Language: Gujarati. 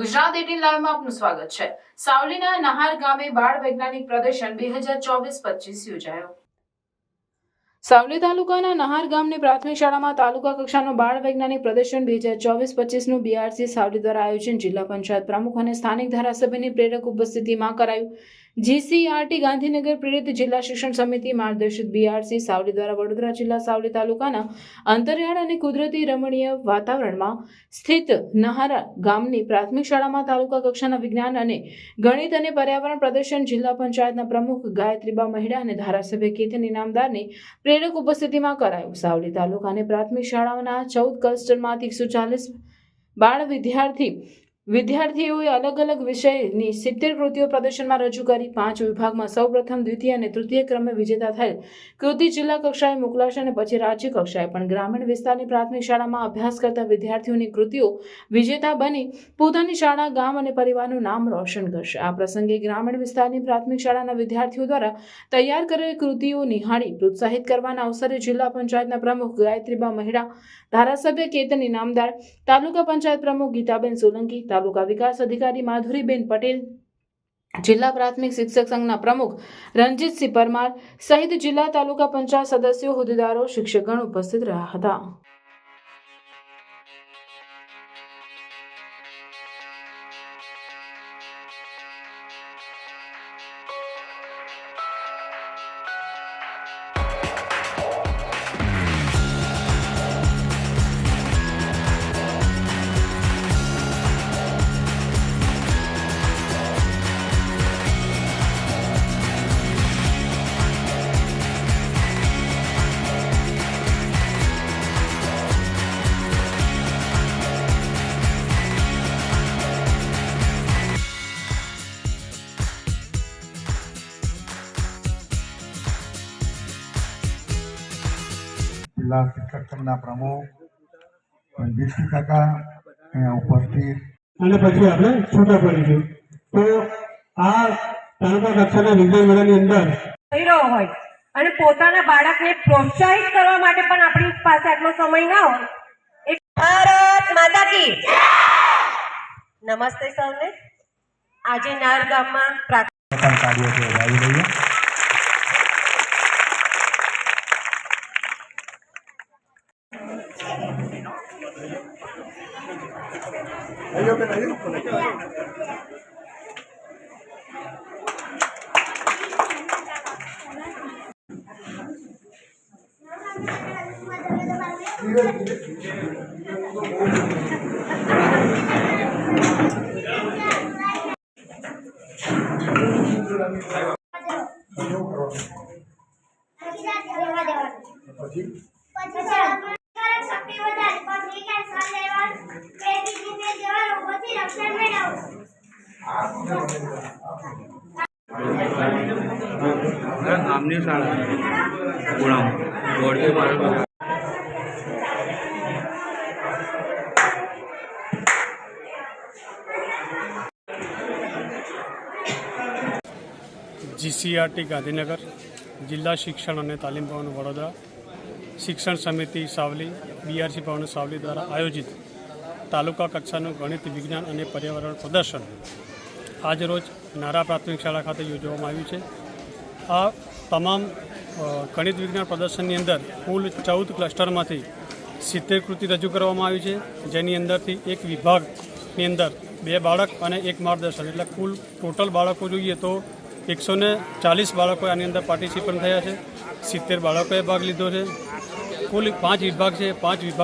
ગુજરાત એટીન લાઈવમાં આપનું સ્વાગત છે. સાવલીના નહાર ગામે બાળ વૈજ્ઞાનિક પ્રદર્શન બે હજાર ચોવીસ પચીસ યોજાયો. સાવલી તાલુકાના નહાર ગામની પ્રાથમિક શાળામાં તાલુકા કક્ષાનું બાળ વૈજ્ઞાનિક પ્રદર્શન બે હજાર ચોવીસ પચીસનું બીઆરસી સાવલી દ્વારા આયોજન જિલ્લા પંચાયત પ્રમુખ અને સ્થાનિક ધારાસભ્યની પ્રેરક ઉપસ્થિતિમાં કરાયું. જીસીઆરટી ગાંધીનગર પ્રેરિત જિલ્લા શિક્ષણ સમિતિ માર્ગદર્શિત બીઆરસી સાવલી દ્વારા વડોદરા જિલ્લા સાવલી તાલુકાના અંતરિયાળ અને કુદરતી રમણીય વાતાવરણમાં સ્થિત નહારા ગામની પ્રાથમિક શાળામાં તાલુકા કક્ષાના વિજ્ઞાન અને ગણિત અને પર્યાવરણ પ્રદર્શન જિલ્લા પંચાયતના પ્રમુખ ગાયત્રીબા મહેડા અને ધારાસભ્ય કેતન ઇનામદારની પ્રેરક ઉપસ્થિતિમાં કરાયું. સાવલી તાલુકાની પ્રાથમિક શાળાઓના ચૌદ ક્લસ્ટરમાંથી એકસો ચાલીસ બાળ વિદ્યાર્થી વિદ્યાર્થીઓએ અલગ અલગ વિષયની સિત્તેર કૃતિઓ પ્રદર્શનમાં રજૂ કરી. પાંચ વિભાગમાં સૌપ્રથમ, દ્વિતીય અને તૃતીય ક્રમે વિજેતા થયેલ કૃતિ જિલ્લા કક્ષાએ મોકલાશે અને પછી રાજ્ય કક્ષાએ. પણ ગ્રામીણ વિસ્તારની પ્રાથમિક શાળામાં અભ્યાસ કરતા વિદ્યાર્થીઓની કૃતિઓ વિજેતા બની પોતાની શાળા, ગામ અને પરિવારનું નામ રોશન કરશે. આ પ્રસંગે ગ્રામીણ વિસ્તારની પ્રાથમિક શાળાના વિદ્યાર્થીઓ દ્વારા તૈયાર કરેલ કૃતિઓ નિહાળી પ્રોત્સાહિત કરવાના અવસરે જિલ્લા પંચાયતના પ્રમુખ ગાયત્રીબા મહેડા, ધારાસભ્ય કેતન ઇનામદાર તાલુકા પંચાયત પ્રમુખ ગીતાબેન સોલંકી તાલુકા વિકાસ અધિકારી માધુરીબેન પટેલ, જિલ્લા પ્રાથમિક શિક્ષક સંઘના પ્રમુખ રણજીતસિંહ પરમાર સહિત જિલ્લા તાલુકા પંચાયત સદસ્યો હોદ્દેદારો, શિક્ષકગણ ઉપસ્થિત રહ્યા હતા. જિલ્લા શિક્ષક સંઘના પ્રમુખ રણજીતસિંહ કાકા અહીંયા ઉપસ્થિત. અને પછી આપણે છૂટા પડીશું. તો આ તાલુકા કક્ષાના વિજય મેળાની અંદર થઈ રહ્યો હોય અને પોતાના બાળકને પ્રોત્સાહિત કરવા માટે પણ આપણી પાસે આટલો સમય ના હોય. ભારત માતા કી નમસ્તે સૌને. આજે નાર ગામમાં પ્રાર્થના છે કાર્યો છે વધાવી લઈએ શક્તિ આમની શાળા. ગુણામ. દોડતી બાળકો જીસીઆરટી ગાંધીનગર જિલ્લા શિક્ષણ અને તાલીમ ભવન વડોદરા શિક્ષણ સમિતિ સાવલી બીઆરસી ભવન સાવલી દ્વારા આયોજિત તાલુકા કક્ષાનું ગણિત વિજ્ઞાન અને પર્યાવરણ પ્રદર્શન આજરોજ નારા પ્રાથમિક શાળા ખાતે યોજવામાં આવ્યું છે. આ તમામ ગણિત વિજ્ઞાન પ્રદર્શનની અંદર કુલ ચૌદ ક્લસ્ટરમાંથી સિત્તેર કૃતિ રજૂ કરવામાં આવી છે, જેની અંદરથી એક વિભાગની અંદર બે બાળક અને એક માર્ગદર્શન. એટલે કુલ ટોટલ બાળકો જોઈએ તો એકસો ચાલીસ બાળકો આની અંદર પાર્ટિસિપન્ટ થયા છે. સિત્તેર બાળકોએ ભાગ લીધો છે. કુલ પાંચ વિભાગ છે પાંચ વિભાગ